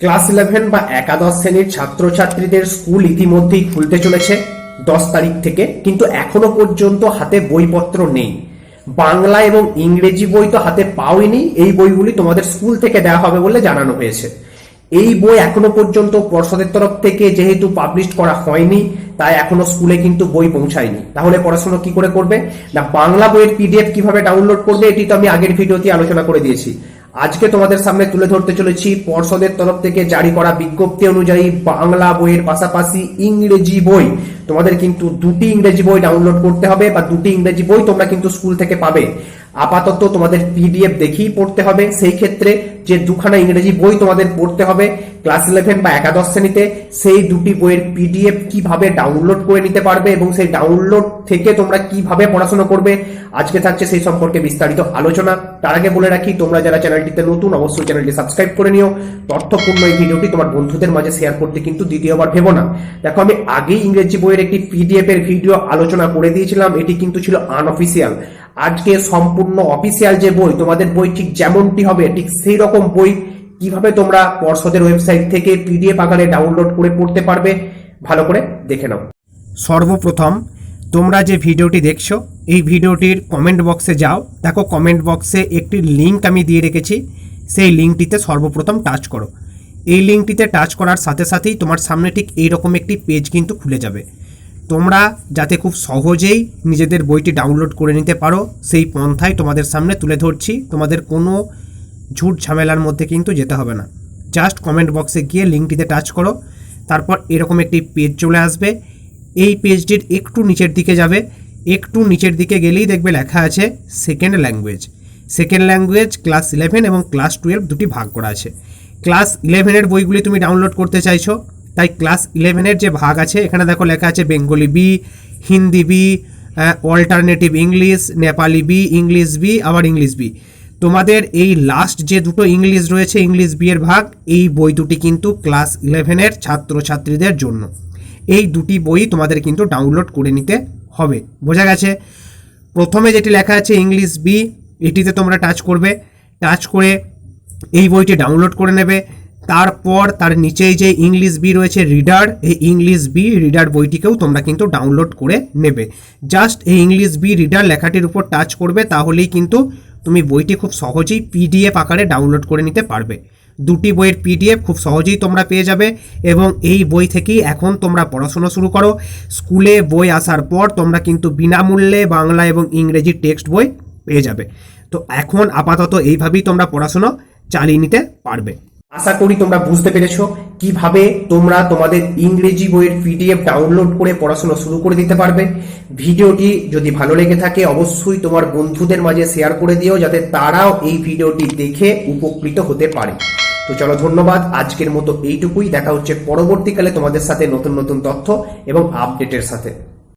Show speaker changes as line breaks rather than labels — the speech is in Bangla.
ক্লাস ইলেভেন বা একাদশ শ্রেণির ছাত্রছাত্রীদের স্কুল ইতিমধ্যেই খুলতে চলেছে, দশ তারিখ থেকে, কিন্তু এখনও পর্যন্ত হাতে বইপত্র নেই। বাংলা এবং ইংরেজি বই তো হাতে পাওইনি এই বইগুলি তোমাদের স্কুল থেকে দেওয়া হবে বলে জানানো হয়েছে। এই বই এখনও পর্যন্ত পর্ষদের তরফ থেকে যেহেতু পাবলিশ করা হয়নি, তাই এখনও স্কুলে কিন্তু বই পৌঁছায়নি। তাহলে পড়াশোনা কি করে করবে? না, বাংলা বইয়ের পিডিএফ কীভাবে ডাউনলোড করবে, এটি তো আমি আগের ভিডিওতে আলোচনা করে দিয়েছি। আজকে তোমাদের সামনে তুলে ধরতে চলেছি পর্ষদের তরফ থেকে জারি করা বিজ্ঞপ্তি অনুযায়ী বাংলা বইয়ের পাশাপাশি ইংরেজি বই। তোমাদের কিন্তু দুটি ইংরেজি বই ডাউনলোড করতে হবে বা দুটি ইংরেজি বই তোমরা কিন্তু স্কুল থেকে পাবে। আপাতত তোমাদের পিডিএফ দেখেই পড়তে হবে। সেই ক্ষেত্রে যে দুখানা ইংরেজি বই তোমাদের পড়তে হবে ক্লাস ইলেভেন বা একাদশ শ্রেণীতে সেই দুটি বইয়ের পিডিএফ কীভাবে ডাউনলোড করে নিতে পারবে এবং সেই ডাউনলোড থেকে তোমরা কীভাবে পড়াশোনা করবে, আজকে থাকছে সেই সম্পর্কে বিস্তারিত আলোচনা। তার আগে বলে রাখি, তোমরা যারা চ্যানেলটিতে নতুন, অবশ্যই চ্যানেলটি সাবস্ক্রাইব করে নিও। তথ্যপূর্ণ এই ভিডিওটি তোমার বন্ধুদের মাঝে শেয়ার করতে কিন্তু দ্বিতীয়বার ভেবো না। দেখো, আমি আগেই ইংরেজি বইয়ের একটি পিডিএফ এর ভিডিও আলোচনা করে দিয়েছিলাম। এটি কিন্তু ছিল আনঅফিসিয়াল আজকে সম্পূর্ণ অফিসিয়াল যে বই, তোমাদের বই ঠিক যেমনটি হবে, ঠিক সেই রকম বই কীভাবে তোমরা পর্ষদের ওয়েবসাইট থেকে পিডিএফ আকারে ডাউনলোড করে পড়তে পারবে, ভালো করে দেখে নাও। সর্বপ্রথম, তোমরা যে ভিডিওটি দেখছ, এই ভিডিওটির কমেন্ট বক্সে যাও। দেখো কমেন্ট বক্সে একটি লিঙ্ক আমি দিয়ে রেখেছি। সেই লিঙ্কটিতে সর্বপ্রথম টাচ করো। এই লিঙ্কটিতে টাচ করার সাথে সাথেই তোমার সামনে ঠিক এইরকম একটি পেজ কিন্তু খুলে যাবে। তোমরা যাতে খুব সহজেই নিজেদের বইটি ডাউনলোড করে নিতে পারো, সেই পন্থায় তোমাদের সামনে তুলে ধরছি। তোমাদের কোনো ঝুট ঝামেলার মধ্যে কিন্তু যেতে হবে না। জাস্ট কমেন্ট বক্সে গিয়ে লিঙ্কটিতে টাচ করো। তারপর এরকম একটি পেজ চলে আসবে। এই পেজটির একটু নিচের দিকে যাবে। একটু নিচের দিকে গেলেই দেখবে লেখা আছে second language second language class eleven এবং ক্লাস টুয়েলভ দুটি ভাগ করা আছে। ক্লাস ইলেভেনের বইগুলি তুমি ডাউনলোড করতে চাইছো। তাই ক্লাস ইলেভেনের যে ভাগ আছে, এখানে দেখো লেখা আছে Bengali B Hindi B alternative English Nepali B English B আবার ইংলিশ বি তোমাদের এই লাস্ট যে দুটো ইংলিশ রয়েছে ইংলিশ বিয়ের ভাগ, এই বই দুটি কিন্তু ক্লাস ইলেভেনের ছাত্রছাত্রীদের জন্য। এই দুটি বই তোমাদের কিন্তু ডাউনলোড করে নিতে হবে। বোঝা গেছে? প্রথমে যেটি লেখা আছে ইংলিশ বি এটিতে তোমরা টাচ করবে। টাচ করে এই বইটি ডাউনলোড করে নেবে। তারপর তার নিচেই যে ইংলিশ বি রয়েছে রিডার এই ইংলিশ বি রিডার বইটিকেও তোমরা কিন্তু ডাউনলোড করে নেবে। জাস্ট এই ইংলিশ বি রিডার লেখাটির উপর টাচ করবে, তাহলেই কিন্তু তুমি বইটি খুব সহজেই পিডিএফ আকারে ডাউনলোড করে নিতে পারবে। দুটি বইয়ের পিডিএফ খুব সহজেই তোমরা পেয়ে যাবে এবং এই বই থেকেই এখন তোমরা পড়াশোনা শুরু করো। স্কুলে বই আসার পর তোমরা কিন্তু বিনামূল্যে বাংলা এবং ইংরেজি টেক্সট বই পেয়ে যাবে। তো এখন আপাতত এইভাবেই তোমরা পড়াশুনো চালিয়ে নিতে পারবে। আশা করি তোমরা বুঝতে পেরেছ কীভাবে তোমরা তোমাদের ইংরেজি বইয়ের পিডিএফ ডাউনলোড করে পড়াশোনা শুরু করে দিতে পারবে। ভিডিওটি যদি ভালো লেগে থাকে, অবশ্যই তোমার বন্ধুদের মাঝে শেয়ার করে দিও, যাতে তারাও এই ভিডিওটি দেখে উপকৃত হতে পারে। তো চলো, ধন্যবাদ। আজকের মতো এইটুকুই। দেখা হচ্ছে পরবর্তীকালে তোমাদের সাথে নতুন নতুন তথ্য এবং আপডেটের সাথে।